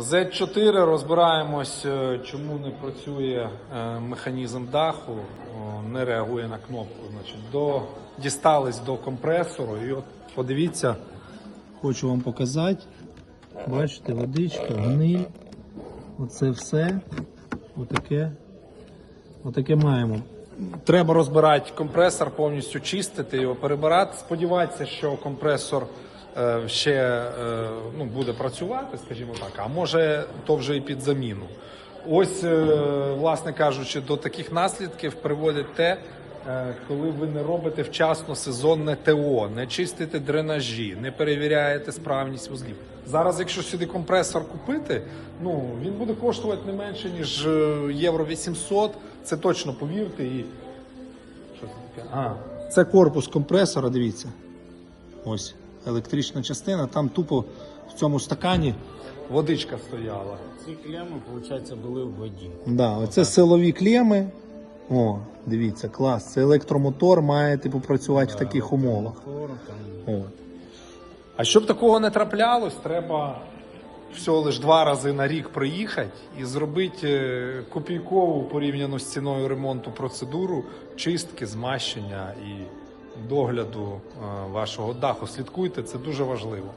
Z4 розбираємось, е, чому не працює е, механізм даху, не реагує на кнопку. Значить, до, дістались до компресору і от подивіться, хочу вам показати. Бачите, водичка, гниль. Оце все. Отаке. Отаке маємо. Треба розбирати компресор, повністю чистити його, перебирати. Сподіватися, що компресор ще е, ну, буде працювати, скажімо так, а може то вже і під заміну. Ось, е, власне кажучи, до таких наслідків приводить те, е, коли ви не робите вчасно сезонне ТО, не чистите дренажі, не перевіряєте справність вузлів. Зараз, якщо сюди компресор купити, ну він буде коштувати не менше ніж е, євро 800. Це точно повірте. І що це таке? А, це корпус компресора. Дивіться. Ось електрична частина. Там тупо в цьому стакані водичка стояла. Ці клеми, виходить, були в воді. Да, оце силові клеми. О, дивіться, клас. Це електромотор має типу працювати в таких умовах. Там, О. А щоб такого не траплялось, треба всього лиш два рази на рік приїхати і зробити е, копійкову порівняно з ціною ремонту процедуру чистки, змащення і догляду е, вашого даху. Слідкуйте, це дуже важливо.